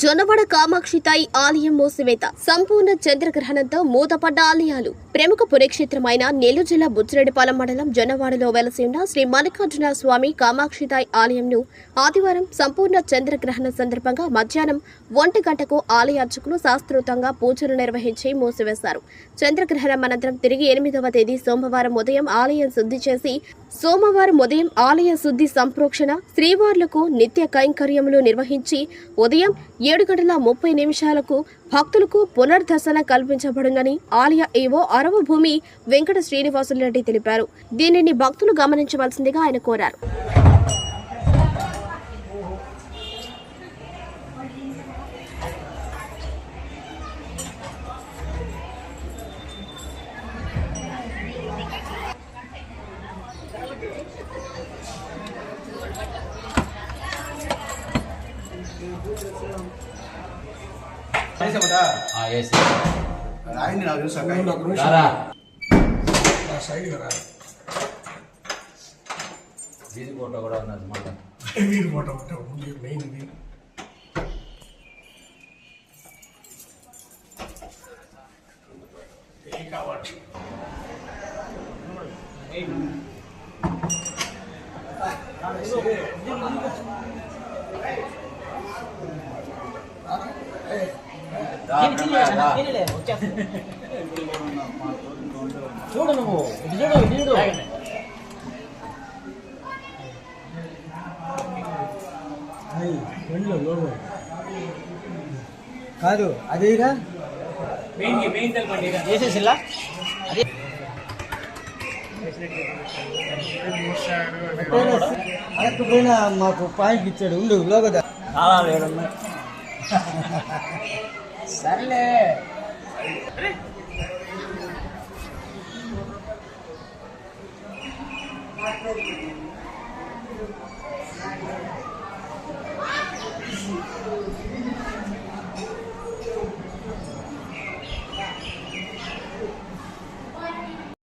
జొన్నవడ కామాక్షితాయి ఆలయం మూసివేత. సంపూర్ణ చంద్రగ్రహణంతో మూతపడ్డ ఆలయాలు. ప్రముఖ పుణ్యక్షేత్రమైన నెల్లూరు జిల్లా బుచ్చిరెడ్డిపాలెం మండలం జొన్నవాడలో వెలసి ఉన్న శ్రీ మల్లికార్జున స్వామి కామాక్షితాయి ఆలయంను ఆదివారం సంపూర్ణ చంద్రగ్రహణ సందర్భంగా మధ్యాహ్నం ఒంటి గంటకు ఆలయ అర్చకులు పూజలు నిర్వహించి మూసివేశారు. చంద్రగ్రహణం అనంతరం తిరిగి ఎనిమిదవ తేదీ సోమవారం ఉదయం ఆలయం శుద్ధి చేసి సోమవారం ఉదయం ఆలయ శుద్ధి సంప్రోక్షణ శ్రీవార్లకు నిత్య కైంకర్యములు నిర్వహించి ఉదయం ఏడు గంటల ముప్పై నిమిషాలకు భక్తులకు పునర్దర్శన కల్పించబడునని ఆలయ ఏవో అరవ భూమి వెంకట శ్రీనివాసులరెడ్డి తెలిపారు. దీనిని భక్తులు గమనించవలసిందిగా ఆయన కోరారు. ఆయన్ని నాకు తెలుసు ఒక నిమిషం. సైడ్కి రా. వీధి ఫోటో కూడా ఉన్నది మళ్ళీ వీరి ఫోటో ఒకటే ఉంది మెయిన్ ఇది ఏ కావచ్చు? చూడు నువ్వు ఇటు చూడు ఇటు చూడు కాదు అదేగా చేసేసిల్లా అదే అడగకపోయినా మాకు పాయింట్ ఇచ్చాడు ఉండు లోగదా చాలా సర్లే Thank you.